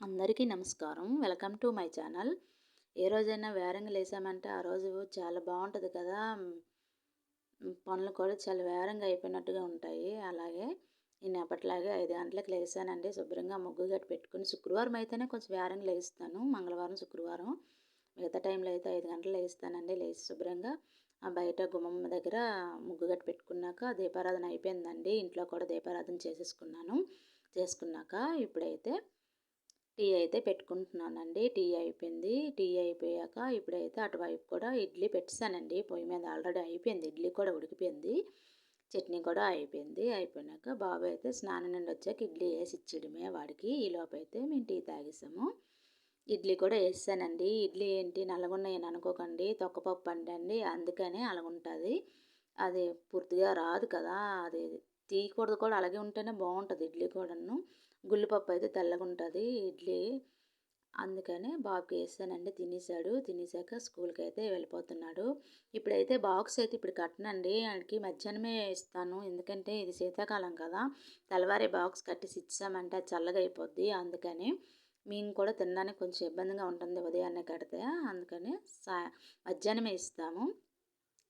అందరికీ నమస్కారం. Welcome to my channel. ఏ రోజైనా వేరంగా లేసామంటే ఆ రోజు చాలా బాగుంటుంది కదా. పనులు కూడా చాలా వేరంగా అయిపోయినట్టుగా ఉంటాయి. అలాగే నేను ఎప్పటిలాగే ఐదు గంటలకు లేసానండి. శుభ్రంగా ముగ్గు గట్టి పెట్టుకుని శుక్రవారం అయితేనే కొంచెం వేరంగా లేస్తాను. మంగళవారం శుక్రవారం మిగతా టైంలో అయితే ఐదు గంటలు లేస్తానండి. లేచి శుభ్రంగా ఆ బయట గుమ్మం దగ్గర ముగ్గు గట్టి పెట్టుకున్నాక దీపారాధన అయిపోయిందండి. ఇంట్లో కూడా దీపారాధన చేసేసుకున్నాను. చేసుకున్నాక ఇప్పుడైతే టీ అయితే పెట్టుకుంటున్నానండి. టీ అయిపోయింది. టీ అయిపోయాక ఇప్పుడైతే అటువైపు కూడా ఇడ్లీ పెట్టానండి పొయ్యి మీద ఆల్రెడీ అయిపోయింది. ఇడ్లీ కూడా ఉడికిపోయింది. చట్నీ కూడా అయిపోయింది. అయిపోయినాక బాబు అయితే స్నానం నుండి వచ్చాక ఇడ్లీ వేసి ఇచ్చడమే వాడికి. ఈ లోపైతే అయితే మేము టీ తాగేసాము. ఇడ్లీ కూడా వేసానండి. ఇడ్లీ ఏంటి? నల్లగున్నాయని అనుకోకండి. తొక్కపప్పు అండి అందుకనే అలాగుంటుంది అది పూర్తిగా రాదు కదా. అది తీయకూడదు కూడా అలాగే ఉంటేనే బాగుంటుంది ఇడ్లీ కూడాను. గుళ్ళపప్పు అయితే తెల్లగా ఉంటుంది ఇడ్లీ. అందుకనే బాబుకి వేసానండి తినేసాడు. తినేసాక స్కూల్కి అయితే వెళ్ళిపోతున్నాడు. ఇప్పుడైతే బాక్స్ అయితే ఇప్పుడు కట్టనండి. ఆయనకి మధ్యాహ్నమే ఇస్తాను. ఎందుకంటే ఇది శీతాకాలం కదా. తెల్లవారి బాక్స్ కట్టేసి ఇచ్చామంటే చల్లగా అయిపోద్ది. అందుకని మేము కూడా తినడానికి కొంచెం ఇబ్బందిగా ఉంటుంది ఉదయాన్నే కడితే. అందుకని సా మధ్యాహ్నమే ఇస్తాము.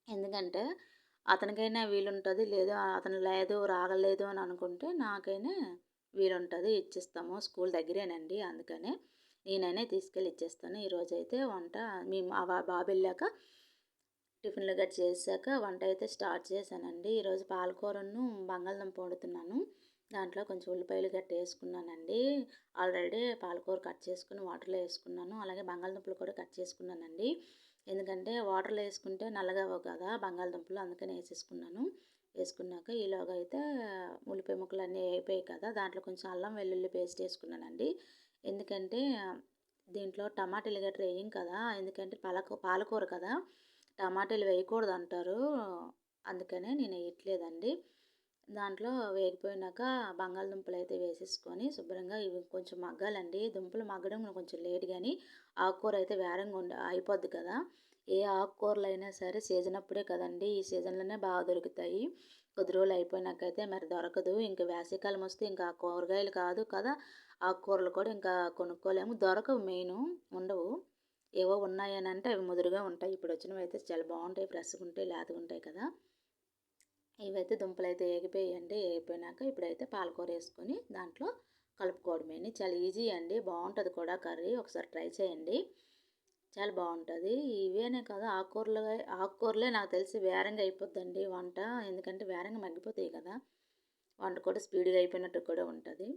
ఎందుకంటే అతనికైనా వీలుంటుంది లేదు అతను లేదు రాగలేదు అని అనుకుంటే నాకైనా వీలుంటుంది ఇచ్చిస్తాము. స్కూల్ దగ్గరేనండి అందుకనే నేనైనా తీసుకెళ్ళి ఇచ్చేస్తాను. ఈరోజు అయితే వంట మేము బాబు వెళ్ళాక టిఫిన్లు గట్టి చేశాక వంట అయితే స్టార్ట్ చేశానండి. ఈరోజు పాలకూరను బంగాళదుంప వండుతున్నాను. దాంట్లో కొంచెం ఉల్లిపాయలు గట్టి వేసుకున్నానండి. ఆల్రెడీ పాలకూర కట్ చేసుకుని వాటర్లో వేసుకున్నాను. అలాగే బంగాళదుంపలు కూడా కట్ చేసుకున్నానండి. ఎందుకంటే వాటర్లో వేసుకుంటే నల్లగా కదా బంగాళదుంపలు అందుకని వేసేసుకున్నాను. వేసుకున్నాక ఈలోగా అయితే ఉల్లిపాయ ముక్కలు అన్నీ అయిపోయాయి కదా దాంట్లో కొంచెం అల్లం వెల్లుల్లి పేస్ట్ వేసుకున్నానండి. ఎందుకంటే దీంట్లో టమాటాలు గట్రా వేయం కదా ఎందుకంటే పాలకూ పాలకూర కదా టమాటాలు వేయకూడదు అంటారు అందుకనే నేను వేయట్లేదండి. దాంట్లో వేగిపోయినాక బంగాళదుంపలు అయితే వేసేసుకొని శుభ్రంగా ఇవి కొంచెం మగ్గాలండి. దుంపలు మగ్గడం కొంచెం లేట్ కానీ ఆకుకూర అయితే వేరంగా ఉండ అయిపోద్ది కదా. ఏ ఆకుకూరలు అయినా సరే సీజన్ అప్పుడే కదండి. ఈ సీజన్లోనే బాగా దొరుకుతాయి. కొద్ది రోజులు అయిపోయినాకైతే మరి దొరకదు. ఇంకా వేసవికాలం వస్తే ఇంకా కూరగాయలు కాదు కదా. ఆకుకూరలు కూడా ఇంకా కొనుక్కోలేము. దొరకవు మెయిన్ ఉండవు. ఏవో ఉన్నాయని అంటే అవి ముదురుగా ఉంటాయి. ఇప్పుడు వచ్చినవి అయితే చాలా బాగుంటాయి. ఫ్రెష్గా ఉంటాయి లేతగా ఉంటాయి కదా. ఇవైతే దుంపలు అయితే ఏగిపోయాయండి. ఏగిపోయినాక ఇప్పుడైతే పాలకూర వేసుకొని దాంట్లో కలుపుకోవడమేని చాలా ఈజీ అండి. బాగుంటుంది కూడా కర్రీ. ఒకసారి ట్రై చేయండి. చాలా బాగుంటుంది. ఇవేనే కాదు ఆకుకూరలు ఆకుకూరలే నాకు తెలిసి వేరంగా అయిపోద్దండి వంట. ఎందుకంటే వేరంగా మగ్గిపోతాయి కదా. వంట కూడా స్పీడ్గా అయిపోయినట్టు కూడా ఉంటుంది.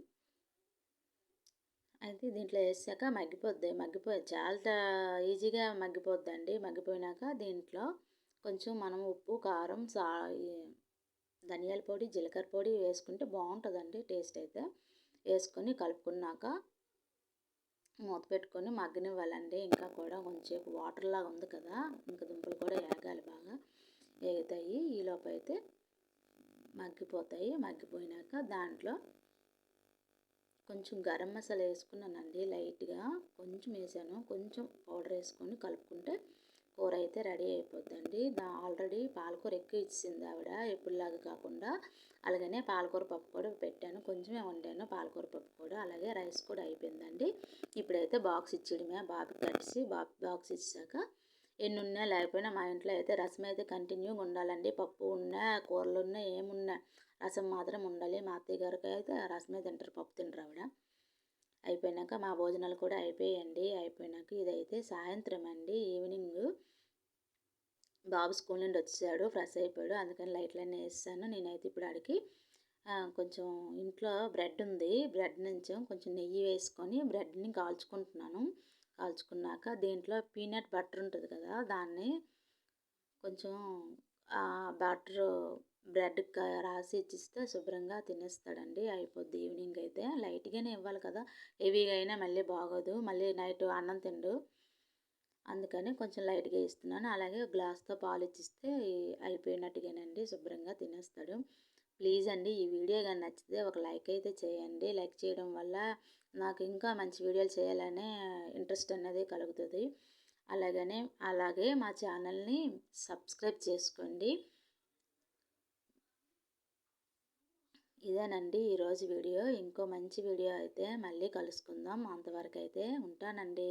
అయితే దీంట్లో వేసాక మగ్గిపోద్ది. మగ్గిపోయి చాలా ఈజీగా మగ్గిపోద్దండి. మగ్గిపోయినాక దీంట్లో కొంచెం మనం ఉప్పు కారం సా ధనియాల పొడి జీలకర్ర పొడి వేసుకుంటే బాగుంటుందండి టేస్ట్ అయితే. వేసుకొని కలుపుకున్నాక మూత పెట్టుకొని మగ్గనివ్వాలండి. ఇంకా కూడా కొంచెం వాటర్ లాగా ఉంది కదా ఇంకా దుంపలు కూడా ఏగాలి బాగా. వేగుతాయి ఈలోపు అయితే మగ్గిపోతాయి. మగ్గిపోయినాక దాంట్లో కొంచెం గరం మసాలా వేసుకున్నానండి లైట్గా. కొంచెం వేసాను. కొంచెం పౌడర్ వేసుకొని కలుపుకుంటే కూర అయితే రెడీ అయిపోద్దండి. దా ఆల్రెడీ పాలకూర ఎక్కువ ఇచ్చింది ఆవిడ ఎప్పుడులాగా కాకుండా. అలాగనే పాలకూర పప్పు కూడా పెట్టాను. కొంచెమే వండాను పాలకూర పప్పు కూడా. అలాగే రైస్ కూడా అయిపోయిందండి. ఇప్పుడైతే బాక్స్ ఇచ్చేయడమే. బాబుకి కట్టిసి బాబు బాక్స్ ఇచ్చాక ఎన్ని ఉన్నా లేకపోయినా మా ఇంట్లో అయితే రసం అయితే కంటిన్యూగా ఉండాలండి. పప్పు ఉన్నా కూరలు ఉన్నా ఏమున్నా రసం మాత్రం ఉండాలి. మా అత్తయ్య గారికి అయితే రసమే తింటారు పప్పు తింటారు ఆవిడ. అయిపోయినాక మా భోజనాలు కూడా అయిపోయాయండి. అయిపోయినాక ఇదైతే సాయంత్రం అండి ఈవినింగ్ బాబు స్కూల్ నుండి వచ్చాడు ఫ్రెష్ అయిపోయాడు. అందుకని లైట్లన్నీ వేసాను నేనైతే ఇప్పుడు అడిగి కొంచెం ఇంట్లో బ్రెడ్ ఉంది. బ్రెడ్ నుంచి కొంచెం నెయ్యి వేసుకొని బ్రెడ్ని కాల్చుకుంటున్నాను. కాల్చుకున్నాక దీంట్లో పీనట్ బటర్ ఉంటుంది కదా దాన్ని కొంచెం బటర్ బ్రెడ్ రాసి ఇచ్చిస్తే శుభ్రంగా తినేస్తాడండి అయిపోద్ది ఈవినింగ్ అయితే. లైట్గానే ఇవ్వాలి కదా హెవీగా అయినా మళ్ళీ బాగోదు. మళ్ళీ నైట్ అన్నం తిండు. అందుకని కొంచెం లైట్గా ఇస్తున్నాను. అలాగే గ్లాస్తో పాలు ఇచ్చిస్తే అయిపోయినట్టుగానండి శుభ్రంగా తినేస్తాడు. ప్లీజ్ అండి ఈ వీడియో కానీ నచ్చితే ఒక లైక్ అయితే చేయండి. లైక్ చేయడం వల్ల నాకు ఇంకా మంచి వీడియోలు చేయాలనే ఇంట్రెస్ట్ అనేది కలుగుతుంది. అలాగనే అలాగే మా ఛానల్ని సబ్స్క్రైబ్ చేసుకోండి. ఇదేనండి ఈరోజు వీడియో. ఇంకో మంచి వీడియో అయితే మళ్ళీ కలుసుకుందాం. అంతవరకు అయితే ఉంటానండి.